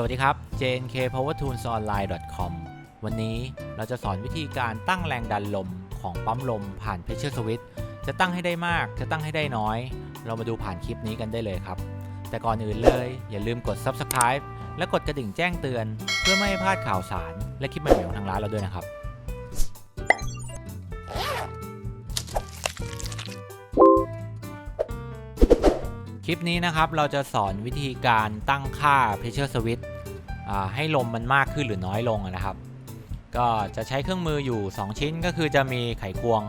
สวัสดีครับ JNK Power Tools Online com วันนี้เราจะสอนวิธีการตั้งแรงดันลมของปั๊มลมผ่าน Pressure Switch จะตั้งให้ได้มาก จะตั้งให้ได้น้อย เรามาดูผ่านคลิปนี้กันได้เลยครับ แต่ก่อนอื่นเลย อย่าลืมกด Subscribe และกดกระดิ่งแจ้งเตือน เพื่อไม่ให้พลาดข่าวสาร และคลิปใหม่ๆของทางร้านเราด้วยนะครับ ลิปนี้นะครับเราจะสอนวิธีการตั้งค่า pressure switch ให้ลมมันมากขึ้นหรือน้อยลงนะครับ ก็จะใช้เครื่องมืออยู่ 2 ชิ้นก็คือจะมีไขควง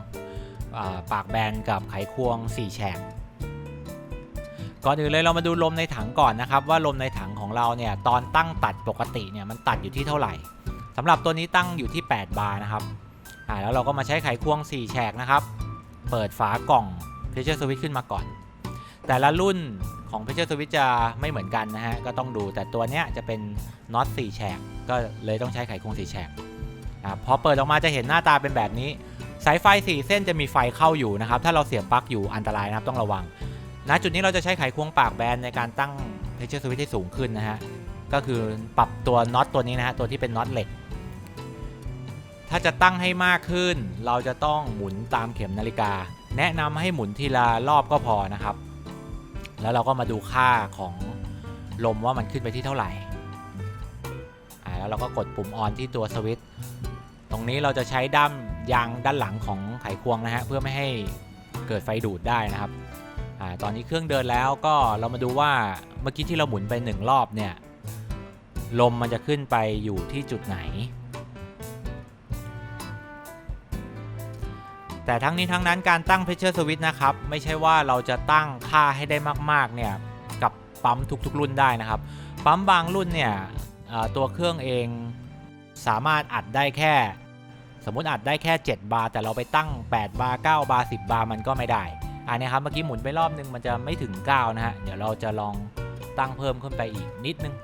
าปากแบนกับไขควง 4 แฉกก่อนอื่นเลยเรามาดูลมในถังก่อนนะครับ ว่าลมในถังของเราเนี่ยตอนตั้งตัดปกติเนี่ยมันตัดอยู่ที่เท่าไหร่สำหรับตัวนี้ตั้งอยู่ที่ 8 บาร์นะครับแล้วเราก็มาใช้ไขควง 4 แฉกนะครับ เปิดฝากล่อง pressure switch ขึ้นมาก่อน แต่ละรุ่นของ pressure switch จะไม่เหมือนกันนะฮะ ก็ต้องดูแต่ตัวเนี้ยจะเป็นน็อต4แฉก ก็เลยต้องใช้ไขควง4แฉกนะครับพอเปิดออกมาจะเห็นหน้าตาเป็นแบบนี้ สายไฟ 4 เส้นจะมีไฟเข้าอยู่นะครับ ถ้าเราเสียบปลั๊กอยู่อันตรายนะครับต้องระวังณจุดนี้เราจะใช้ไขควงปากแบนในการตั้ง pressure switch ให้สูงขึ้นนะฮะ ก็คือปรับตัวน็อตตัวนี้นะฮะตัวที่เป็นน็อตเหล็ก ถ้าจะตั้งให้มากขึ้น เราจะต้องหมุนตามเข็มนาฬิกา แนะนำให้หมุนทีละรอบก็พอนะครับ แล้วเราก็มาดูค่าของลมว่ามันขึ้นไปที่เท่าไหร่แล้วเราก็กดปุ่มออนที่ตัวสวิตช์ตรงนี้เราจะใช้ด้ามยางด้านหลังของไขควงนะฮะเพื่อไม่ให้เกิดไฟดูดได้นะครับอตอนนี้เครื่องเดินแล้วก็เรามาดูว่าเมื่อกี้ที่เราหมุนไปหนึ่งรอบเนี่ยลมมันจะขึ้นไปอยู่ที่จุดไหน แต่ทั้งนี้ทั้งนั้นการตั้ง pressure switch นะครับ ไม่ใช่ว่าเราจะตั้งค่าให้ได้มากๆเนี่ยกับปั๊มทุกๆรุ่นได้นะครับ ปั๊มบางรุ่นเนี่ยตัวเครื่องเองสามารถอัดได้แค่ สมมุติอัดได้แค่ 7 บาร์ แต่เราไปตั้ง 8 บาร์ 9 บาร์ 10 บาร์ มันก็ไม่ได้ อันนี้ครับเมื่อกี้หมุนไปรอบนึงมันจะไม่ถึง 9 นะฮะ เดี๋ยวเราจะลองตั้งเพิ่มขึ้นไปอีกนิดนึง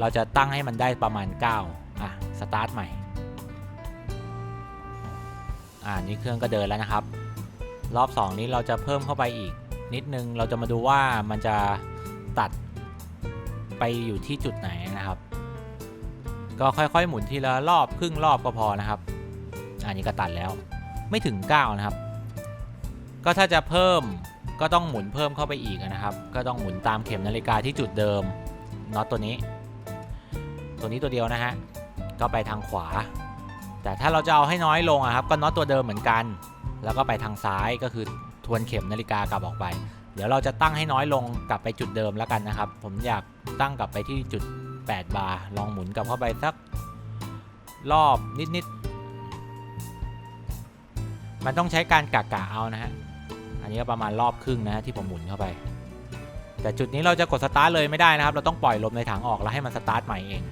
เราจะตั้งให้มันได้ประมาณ 9 อะ สตาร์ทใหม่ อ่านี่เครื่องก็เดินแล้วนะครับ รอบ 2 นี้เราจะเพิ่มเข้าไปอีก นิดนึงเราจะมาดูว่ามันจะตัดไปอยู่ที่จุดไหนนะครับ ก็ค่อยๆ หมุนทีละรอบครึ่งรอบก็พอนะครับ อันนี้ก็ตัดแล้วไม่ถึง 9 นะครับ ก็ถ้าจะเพิ่มก็ต้องหมุนเพิ่มเข้าไปอีกนะครับ ก็ต้องหมุนตามเข็มนาฬิกาที่จุดเดิมน็อตตัวนี้ ตัวนี้ตัวเดียวนะฮะก็ไปทางขวา แต่ถ้าเราจะเอาให้น้อยลงอะครับก็น็อตตัวเดิมเหมือนกัน แล้วก็ไปทางซ้ายก็คือทวนเข็มนาฬิกากลับออกไป เดี๋ยวเราจะตั้งให้น้อยลงกลับไปจุดเดิมแล้วกันนะครับ ผมอยากตั้งกลับไปที่จุด 8 บาร์ลองหมุนกลับเข้าไปสักรอบนิดๆ มันต้องใช้การกะกะเอานะฮะ อันนี้ก็ประมาณรอบครึ่งนะฮะที่ผมหมุนเข้าไป แต่จุดนี้เราจะกดสตาร์ทเลยไม่ได้นะครับ เราต้องปล่อยลมในถังออกแล้วให้มันสตาร์ทใหม่เอง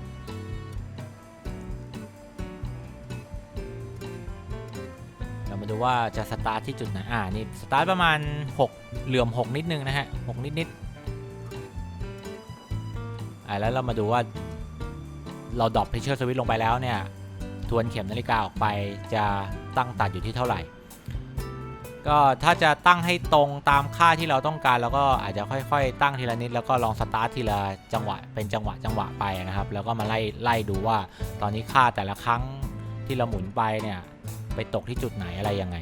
มาดูว่าจะสตาร์ทที่จุดไหนอ่านี่สตาร์ทประมาณ 6 เหลื่อม 6 นิดนึงนะฮะ6นิดนิดอ่าแล้วเรามาดูว่าเราดรอป pressure switch ลงไปแล้วเนี่ย ทวนเข็มนาฬิกาออกไปจะตั้งตัดอยู่ที่เท่าไหร่ ก็ถ้าจะตั้งให้ตรงตามค่าที่เราต้องการเราก็อาจจะค่อยๆ ตั้งทีละนิด แล้วก็ลองสตาร์ททีละจังหวะเป็นจังหวะจังหวะไปนะครับ แล้วก็มาไล่ไล่ดูว่าตอนนี้ค่าแต่ละครั้งที่เราหมุนไปเนี่ย ไปตกที่จุดไหนอะไรยังไง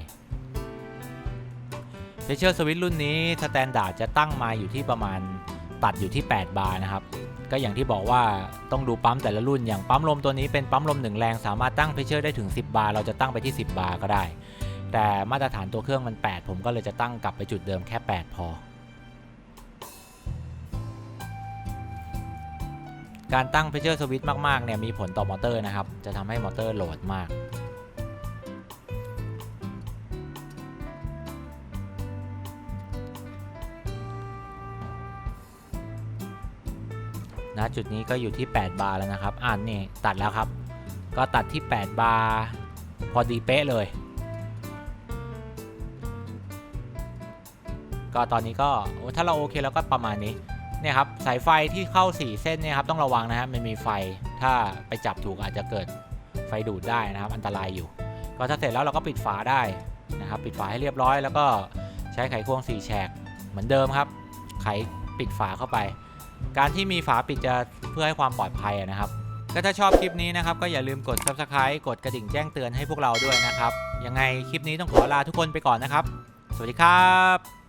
Pressure Switch รุ่นนี้สแตนดาร์ดจะตั้งมาอยู่ที่ประมาณตัดอยู่ที่ 8 บาร์นะครับ ก็อย่างที่บอกว่าต้องดูปั๊มแต่ละรุ่นอย่างปั๊มลมตัวนี้เป็นปั๊มลม1แรงสามารถตั้ง Pressure ได้ถึง 10 บาร์เราจะตั้งไปที่ 10 บาร์ก็ได้ แต่มาตรฐานตัวเครื่องมัน 8 ผมก็เลยจะตั้งกลับไปจุดเดิมแค่ 8 พอ การตั้ง Pressure Switch มากๆเนี่ยมีผลต่อมอเตอร์นะครับจะทำให้มอเตอร์โหลดมาก นะจุดนี้ก็อยู่ที่ 8 บาร์แล้วนะครับ อ่านนี่ตัดแล้วครับ ก็ตัดที่ 8 บาร์พอดีเป๊ะเลย ก็ตอนนี้ก็ถ้าเราโอเคแล้วก็ประมาณนี้เนี่ยครับสายไฟที่เข้า 4 เส้นเนี่ยครับต้องระวังนะฮะมันมีไฟถ้าไปจับถูกอาจจะเกิดไฟดูดได้นะครับ อันตรายอยู่ ก็ถ้าเสร็จแล้วเราก็ปิดฝาได้นะครับ ปิดฝาให้เรียบร้อย แล้วก็ใช้ไขควง4แฉกเหมือนเดิมครับ ไขปิดฝาเข้าไป การที่มีฝาปิดจะเพื่อให้ความปลอดภัยนะครับก็ถ้าชอบคลิปนี้นะครับ ก็อย่าลืมกด subscribe กดกระดิ่งแจ้งเตือนให้พวกเราด้วยนะครับ ยังไงคลิปนี้ต้องขอลาทุกคนไปก่อนนะครับ สวัสดีครับ